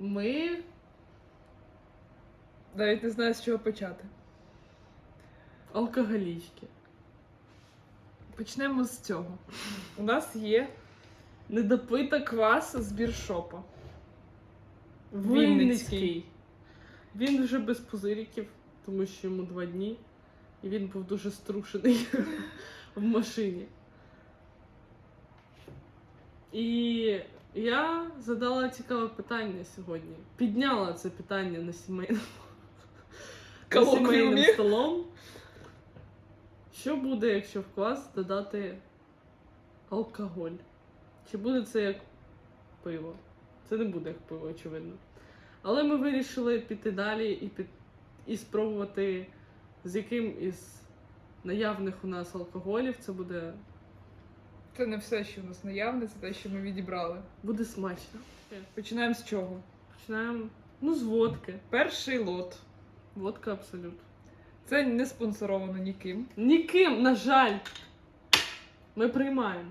Ми Навіть не знаю, з чого почати. алкоголічки. Почнемо з цього. У нас є Недопита квас з біршопа. Вінницький. Він вже без пузириків, тому що йому два дні. І він був дуже струшений в машині. І я задала цікаве питання сьогодні. Підняла це питання на сімейному сімейним столом. Що буде, якщо в клас додати алкоголь? Чи буде це як пиво? Це не буде як пиво, очевидно. Але ми вирішили піти далі і, під... і спробувати, з яким із наявних у нас алкоголів це буде, Це не все, що у нас наявне, це те, що ми відібрали. буде смачно. Починаємо з чого? Починаємо ну, з водки. Перший лот. Водка абсолют. Це не спонсоровано ніким. Ніким, на жаль, ми приймаємо.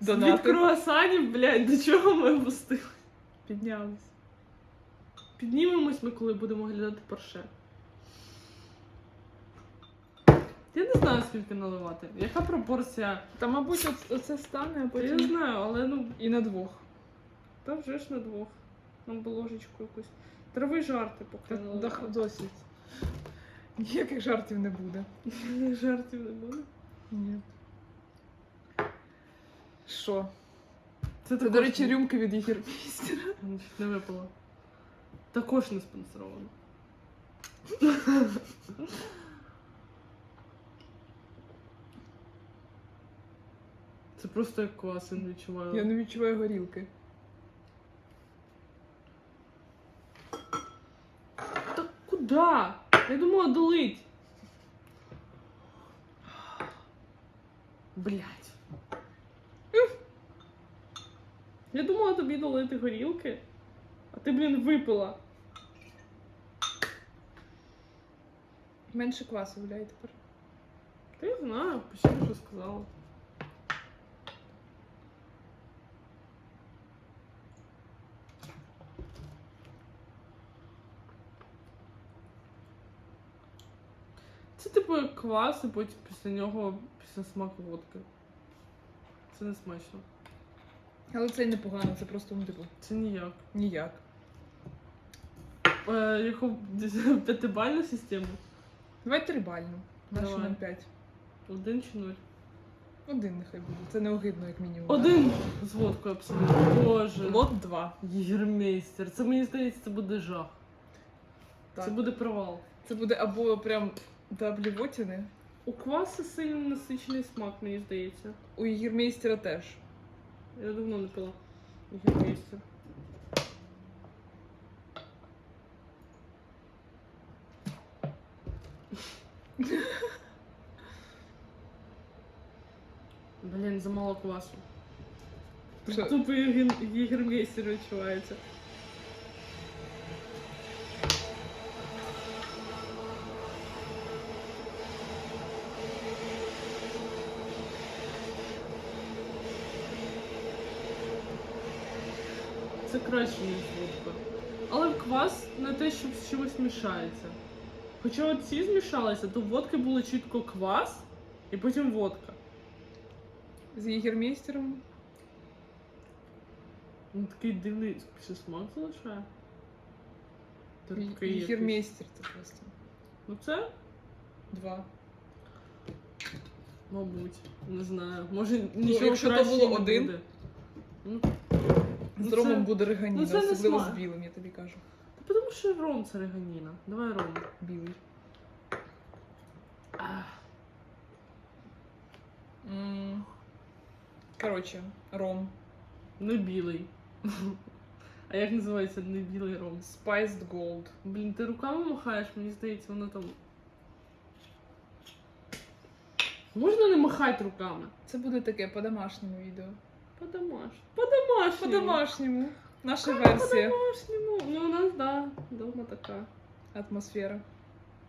Від круасанів, блядь, до чого ми опустили? піднялись. Піднімемось ми, коли будемо глядати порше. Я не знаю, скільки наливати. Яка пропорція? Та, мабуть, оц- оце стане, а Я потім знаю, але ну, і на двох. та вже ж на двох. Нам би ложечку якусь. Трави жарти Та- поки да. Досить. Ніяких жартів не буде. Жартів не буде. Ні. Що? Це, Це, до речі, рюмки від єгермейстера. Не випало. Також не спонсоровано. Це просто як квас, я не відчуваю. Я не відчуваю горілки. Та куди? Я думала долить. Блять. Я думала тобі долити горілки, а ти, блін, випила. Менше квасу гуляє тепер. Я знаю, почти вже сказала. Це типу як квас, і потім після нього після смаку водки. Це не смачно. Але це й непогано, це просто, ну, типу, Це ніяк. ніяк. Е, яку п'ятибальну систему? Давай трибально. Нашу Давай. нам 5. Один чи нуль? Один нехай буде. Це не огидно, як мінімум. Один з водкою абсолютно. Боже. Лот 2. Єгермейстер. Це мені здається, це буде жах. Так. Це буде провал. Це буде або прям до блівотіни. У кваса сильно насичений смак, мені здається. У єгермейстера теж. Я давно не пила єгермейстер. Блін, замало квасу. Тупо єгермейстер відчувається. Ніж водка. Але квас не те, що з чимось мішається. Хоча от ці змішалися, то в водки було чітко квас і потім водка. З єгермейстером. Ну такий дивний ще смак залишає. Терпкий. Єгермейстер це просто. Ну це, Два. мабуть, не знаю. Може нічого якщо то було не один? буде. Ну, З Ну, ромом це- буде реганіна, ну, це не особливо смак. з білим, я тобі кажу. та тому що ром це реганіна. Давай ром. Білий. М. Коротше, ром. не білий. А як називається не білий ром? Spiced Gold. Блін, ти руками махаєш, мені здається, воно там. Можна не махати руками? Це буде таке по-домашньому відео. По домашнему, по домашнему, По-домашньому. Наша как. по домашнему, Ну, у нас, да, дома такая Атмосфера.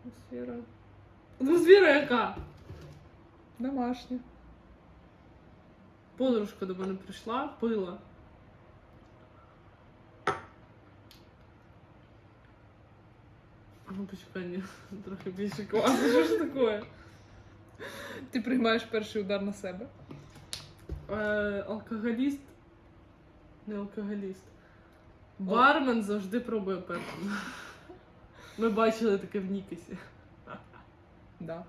Атмосфера. Ну, атмосфера яка? Домашняя. Подружка до мене прийшла, пила. Ну, почекання, трохи більше класу. Що ж таке? Ти приймаєш перший удар на себе. Е, алкоголіст. Не алкоголіст. Бармен завжди пробує першим. Ми бачили таке в Нікесі. Да.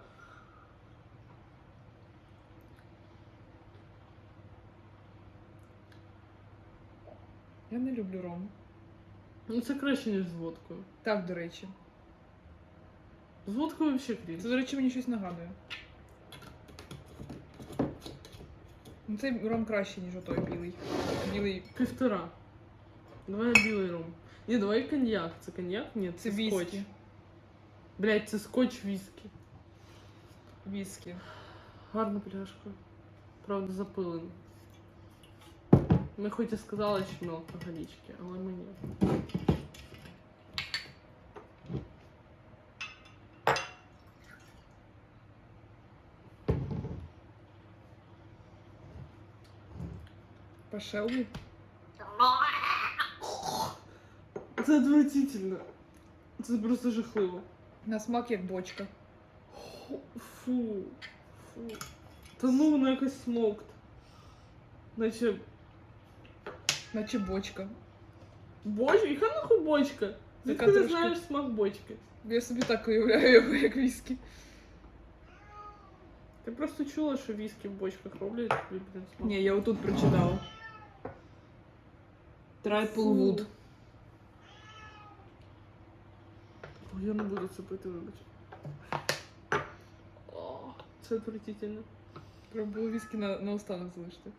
Я не люблю ром. Ну це краще, ніж з водкою. Так, до речі. З водкою взагалі Це, до речі, мені щось нагадує. Ну, цей ром краще, ніж отой білий. Білий. Півтора. Давай білий ром. Ні, давай коньяк. Це коньяк? Ні, Це це, віскі. скотч. Блять, це скотч віскі. Віскі. Гарна пляшка. Правда, запилена. Ми хоч і сказали, що ми алкоголічки, але ми ні. По Шелбі. Це отвратительно. Це просто жахливо. На смак як бочка. Фу. Фу. Та ну воно якось смокт. Наче Наче бочка. бочка? Яка нахуй бочка? Ти Така не трошки- знаєш смак бочки. Я собі так уявляю його, як віскі. Ти просто чула, що віскі в бочках роблять, тобі, блін, смак. Ні, я отут прочитала. Трайплвуд. О, я не буду це пити, вибач. О, Це отвратительно. Треба було віскі на, на останок залишити.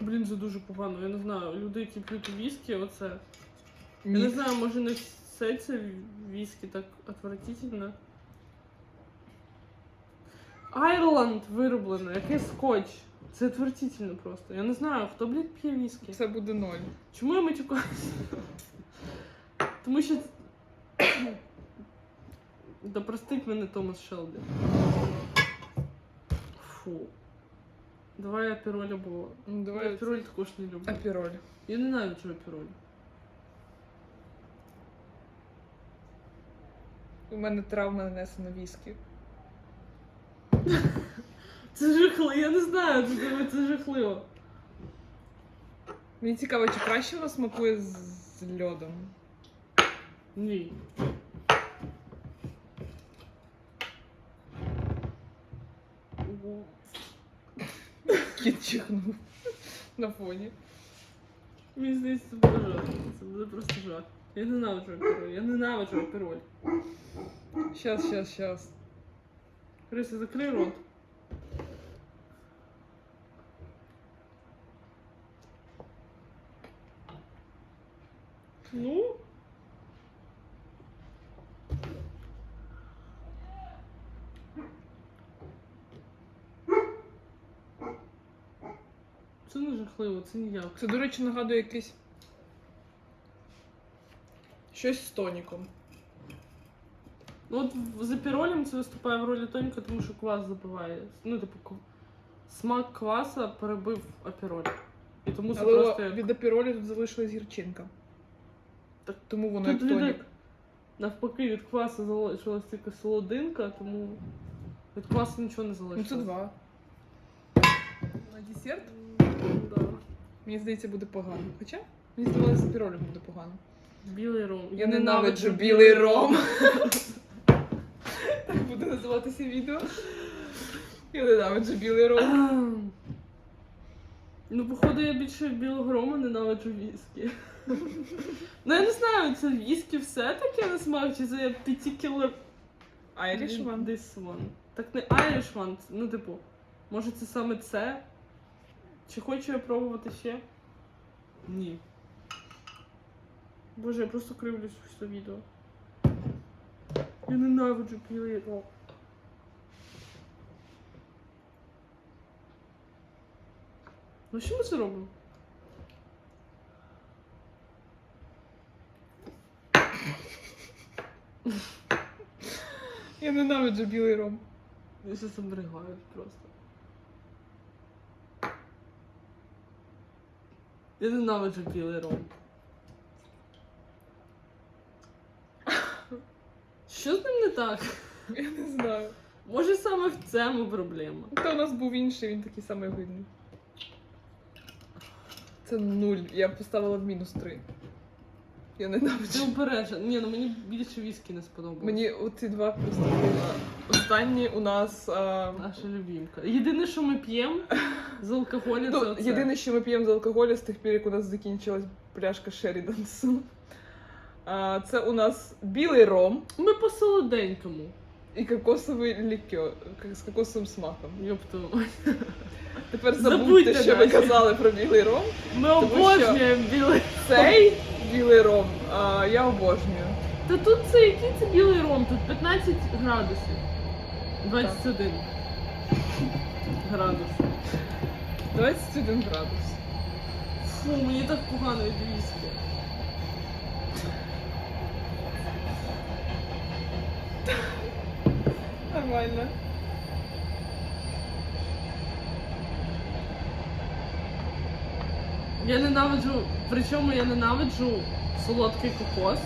Блін, це дуже погано. Я не знаю. Люди, які п'ють віскі, оце. Я Ні. не знаю, може не все це віскі так отвратительно. Айрланд вироблено, який скотч. Це отвратительно просто. Я не знаю, хто, блядь, п'є віскі. Це буде ноль. Чому я матюкаюся? Тому що. Да простить мене Томас Шелбі. Фу. Давай апероль або. Ну, Давай давай апероль також не люблю. апіроль. Я ненавиджу апероль. У мене травма нанесена віскі. Це жахливо, я не знаю, це, це жахливо. Мені цікаво, чи краще воно смакує з, з льодом. Ні. Кіт чихнув на фоні. Мені здається, це буде жах. Це буде просто жах. Я ненавиджу апероль. Я ненавиджу апероль. Щас, щас, щас. Криса, закрий рот. Ну. Це не жахливо, це ніяк. Це, до речі, нагадує якесь. Щось з тоніком. Ну от в- з аперолем це виступає в ролі тоніка, тому що квас забиває. Ну, типу, смак кваса перебив апероль. І тому це Але просто як... від апіролі тут залишилась гірчинка. Так Тому воно Тут як від- тонік. Навпаки, від квасу залишилась тільки солодинка, тому від квасу нічого не Ну залишилось. це два. На десерт? Да. Мені здається, буде погано. Хоча мені здавалося, з апіролем буде погано. Білий ром. Я ненавиджу білий ром. Так буде називатися відео. Я ненавиджу білий ром. Ем. Ну, походу, я більше білого рома ненавиджу віскі. Ну, я не знаю, це віскі все таке на смак, чи це particular Irish one. This one. Так не Irish one, ну, типу, може це саме це? Чи хочу я пробувати ще? Ні. Боже, я просто кривлюсь все відео. Я ненавиджу білий ром. Ну що ми це робимо? Я ненавиджу білий ром. Я сейчас обрыгаю просто. Я ненавиджу білий ром. Що з ним не так? Я не знаю. Може саме в цьому проблема. Та у нас був інший, він такий самий огидний. Це нуль. Я поставила в мінус три. Я Ти ненавиджу. Ні, ну мені більше віскі не сподобалось. Мені оці два просто. Останні у нас. А... Наша любімка. Єдине, що ми п'ємо з алкоголю, це Ну, оце. єдине, що ми п'ємо з алкоголю з тих пір, як у нас закінчилась пляшка Шерідансу. А, це у нас білий ром Ми по солоденькому. і кокосовий лікер з кокосовим смаком. Йопту. Тепер Забудьте забудьте, що ви казали про білий ром. Ми що- обожнюємо білий. Цей білий ром а, я обожнюю. Та тут це який це білий ром? Тут 15 градусів. 21 градус. 21 градус. Фу, мені так погано від віскі. Нормально. Я ненавиджу, причому я ненавиджу солодкий кокос.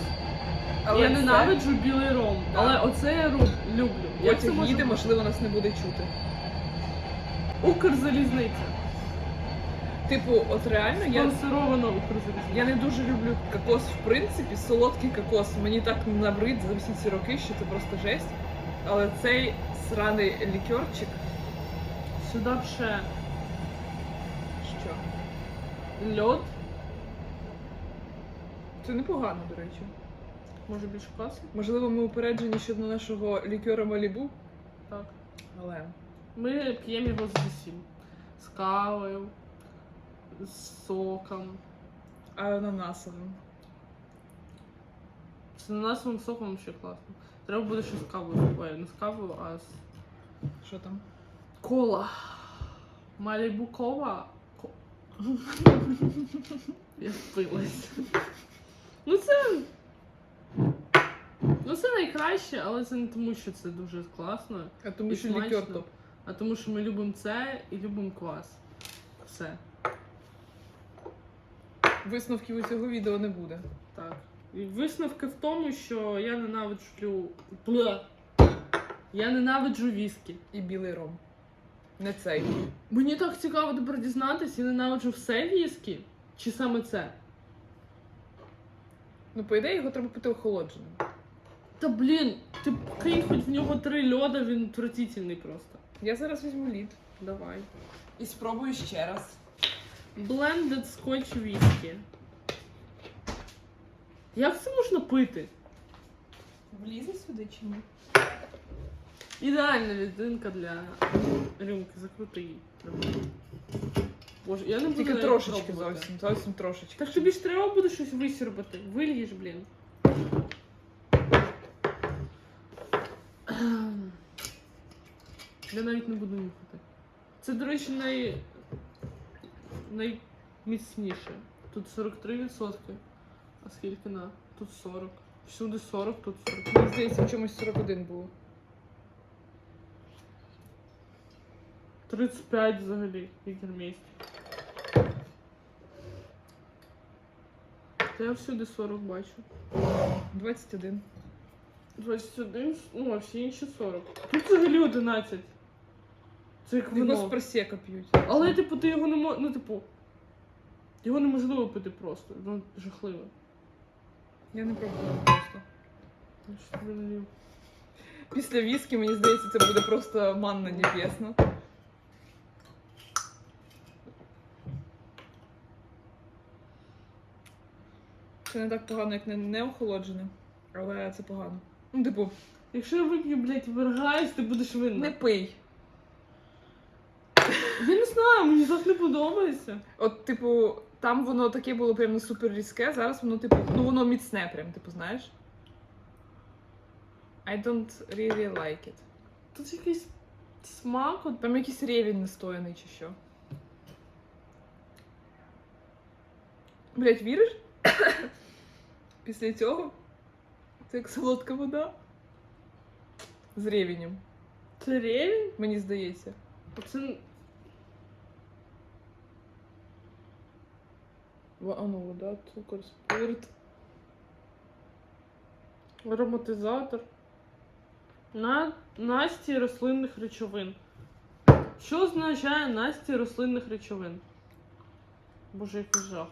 Але я це- ненавиджу білий ром. Так. Але оце я ру- люблю. Як це Потім може їде, бути? можливо, нас не буде чути. Укрзалізниця. Типу, от реально я. Спонсорована Укрзалізниця. Я не дуже люблю кокос в принципі, солодкий кокос. Мені так набрид за всі ці роки, що це просто жесть. Але цей сраний лікерчик, Сюди б ще? Льод. Це непогано, до речі. Може більше каси? Можливо, ми упереджені щодо нашого лікера Малібу, Так. але Ми п'ємо його з усім. З кавою, з соком. ананасовим. З ананасовим соком ще класно. Треба буде щось з кавою. Ой, не з кавою, а з Що там? кола. Малібу кола. Я впилась. Ну це. Ну це найкраще, але це не тому, що це дуже класно, А тому І що смачно. лікер топ. а тому, що ми любимо це і любимо квас. Все. Висновків у цього відео не буде. Так. І висновки в тому, що я ненавиджу. Бла. Я ненавиджу віскі. І білий ром. Не цей. Мені так цікаво тепер дізнатися, я ненавиджу все віскі? Чи саме це? Ну, по ідеї, його треба пити охолодженим. Та блін, ти кинь хоч в нього три льода, він отвратительний просто. Я зараз візьму лід. Давай. І спробую ще раз. Blended Scotch Whisky. Як це можна пити? Влізе сюди чи ні? Ідеальна людинка для рюмки, закрути її. Боже, я не буду Тільки трошечки пробувати. зовсім, зовсім трошечки. Так тобі ж треба буде щось висірбати. Вильєш, блін. Я навіть не буду нюхати. Це, до речі, най... найміцніше. Тут 43%. А скільки на? Тут 40. Всюди 40, тут 40. Мені здається, в чомусь 41 було. 35 взагалі, Ігермейсті. Та я всюди 40 бачу. 21. 21, ну, а всі інші 40. Тут взагалі 11. Це як Його з вино. просека п'ють. Але, типу, ти його не мо... Ну, типу, його неможливо пити просто. Ну, жахливо. Я не пробувала просто. Я щось тобі налив. Після віскі, мені здається, це буде просто манна небесна. Це не так погано, як не, не охолоджене, але це погано. Ну, типу, Якщо я вип'ю, блядь, вергайс, ти будеш винна. не пий. Я не знаю, мені так не подобається. От, типу, там воно таке було прям не супер різке, зараз воно, типу, ну воно міцне, прям, типу, знаєш. I don't really like it. Тут якийсь смак, от Там якийсь рівень настояний чи що. Блять, віриш? Після цього це як солодка вода. З рівнем, це ревень. мені здається. Оце Во- ну, вода, цукор, спирт. ароматизатор. На Насті рослинних речовин. Що означає Насті рослинних речовин? Боже, який жах.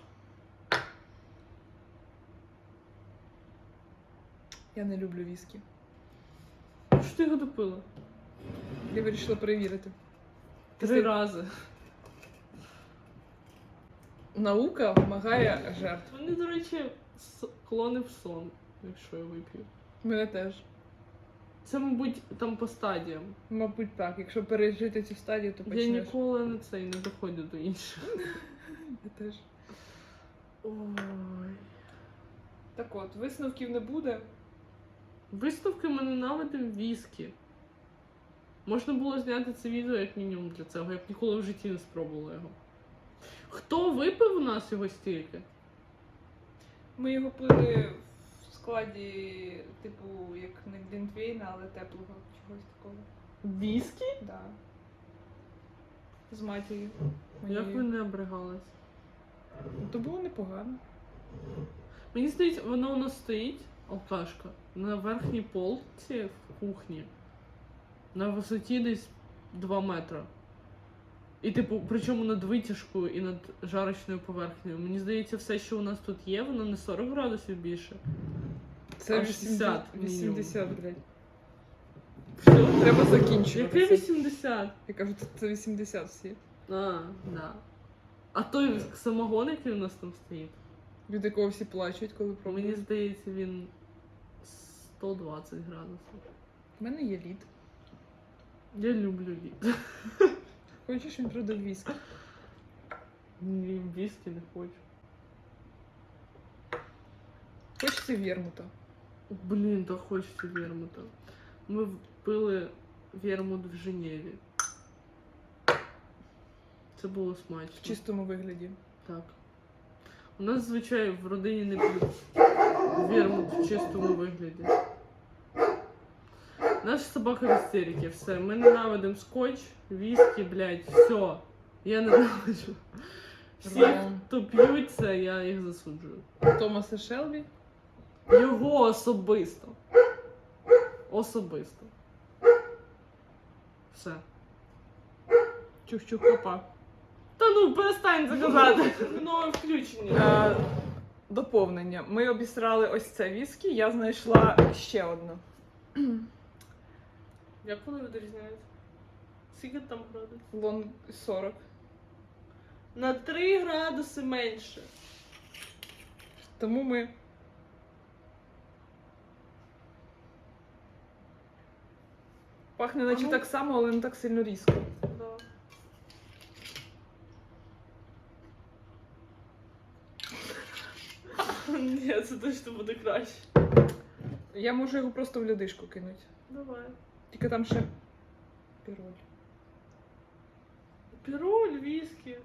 Я не люблю віскі. Що ти його допила? Я вирішила перевірити. Три Після- рази. Наука вимагає жертв. Мені, до речі, склони в сон, якщо я вип'ю. Мене теж. Це, мабуть, там по стадіям. Мабуть, так. Якщо пережити цю стадію, то Я ніколи на цей не доходжу до інших. Я теж. Ой. Так от, висновків не буде. Виставки ми ненавидимо віскі. Можна було зняти це відео як мінімум для цього. Я б ніколи в житті не спробувала його. Хто випив у нас його стільки? Ми його пили в складі, типу, як не Глінтвейна, але теплого чогось такого. Віскі? Да. З матір'ю. Як ви не обригались? То було непогано. Мені здається, воно у нас стоїть, алкашка, на верхній полці в кухні. На висоті десь 2 метри. І, типу, причому над витяжкою і над жарочною поверхнею. Мені здається, все, що у нас тут є, воно не 40 градусів більше. Це А 60 80, блядь. Все. Треба закінчувати. Яке 80? Я кажу, це- це 80 всі. А, да. А той самогон, який у нас там стоїть, Від якого всі плачуть, коли мені здається, він 120 градусів. У мене є лід. Я люблю лід. Хочеш, він продав віскі. Ні, віскі не хочу. Хочеться вермута. Блін, та хочеться вермута. Ми пили вермут в Женеві. Це було смачно. В чистому вигляді. Так. У нас, звичайно, в родині не п'ють вермут в чистому вигляді. Наша собака в істериці, все. Ми ненавидимо скотч, віскі, блядь, все. Я ненавиджу. Всі, хто п'ють це, я їх засуджую. Томаса Шелбі. Його особисто. Особисто. Все. Чух-чух папа. Та ну перестань це казати. Нове включення. Е, доповнення. Ми обісрали ось це віскі, я знайшла ще одну. Як вони відрізняються? Скільки там градусів? Лонг 40. На 3 градуси менше. Тому ми. Пахне наче ну. так само, але не так сильно різко. Да. Ні, це точно буде краще. Я можу його просто в лядишку кинути. Давай. Тільки там ще піроль. Піроль, віскі.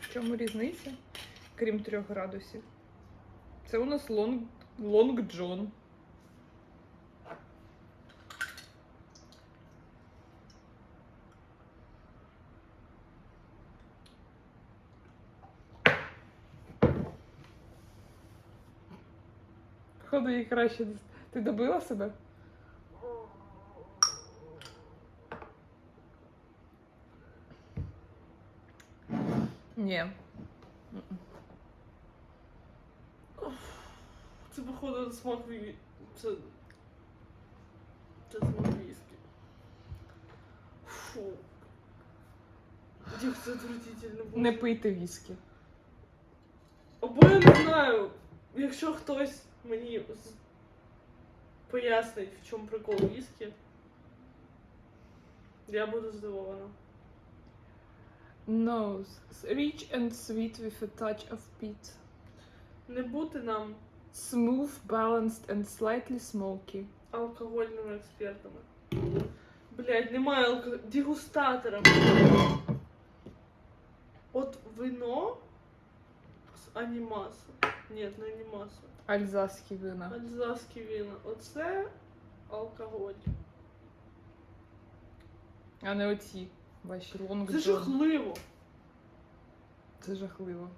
В чому різниця? Крім трьох градусів. Це у нас лонг, лонг Джон. Походу, їй краще. Ти добила себе? Ні. Це походу смак ві... Це... Це смак віскі. Фу. Як це отвратительно було. Не пийте віскі. Або я не знаю, якщо хтось мені пояснить, в чому прикол віскі, я буду здивована. Nose. Rich and sweet with a touch of peat. Не бути нам Smooth, balanced and slightly smoky. алкогольними експертами. Блять, немає алко... дегустатором. От вино з анімасу. Ні, ну, не анімаса. Альзаські вина. Альзаські вина. Оце алкоголь. А не оці. Ваші лонг Це жахливо. Це жахливо.